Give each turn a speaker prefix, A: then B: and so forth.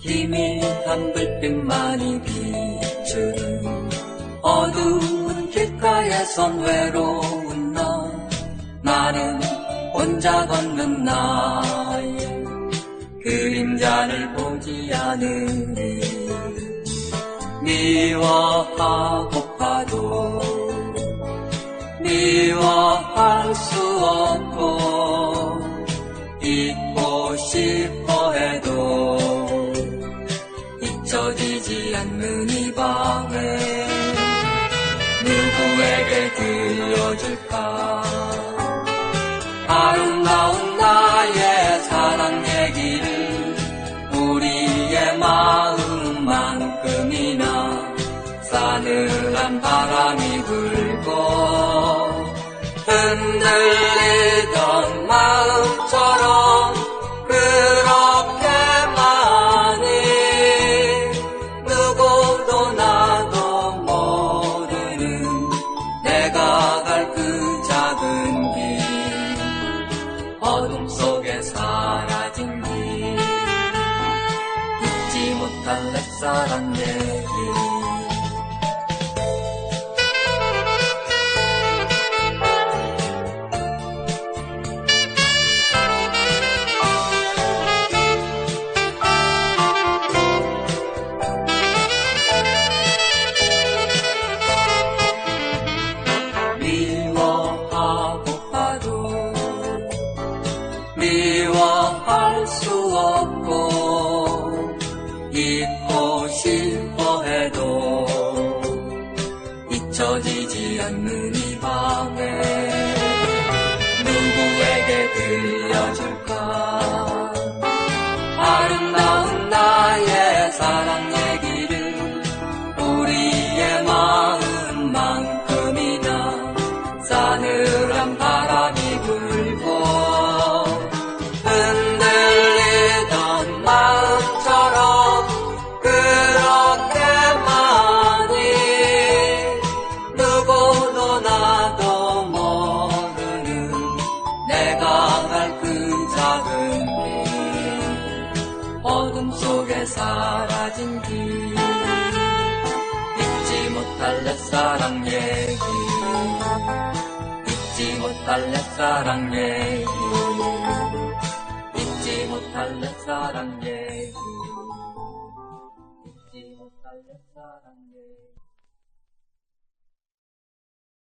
A: 희미한 불빛만이 비추는 어두운 길가에선 외로운 너 나는 혼자 걷는 나의 그림자를 보지 않으니 미워하고파도 미워할 수 없고 잊고 싶어 해도 잊혀지지 않는 이 밤에 누구에게 들려줄까 바람이 불고 흔들리던 마음처럼 그렇게 많이 누구도 나도 모르는 내가 갈 그 작은 길. 어둠 속에 사라진 길. 잊지 못할 내 사랑 얘기 잊고 싶어 해도 잊혀지지 않는 이 밤에 누구에게 들려줄 어둠 속에 사라진 길. 잊지 못할 내 사랑 얘기. 잊지 못할 내 사랑 얘기. 잊지 못할 내 사랑 얘기. 잊지 못할 내 사랑 얘기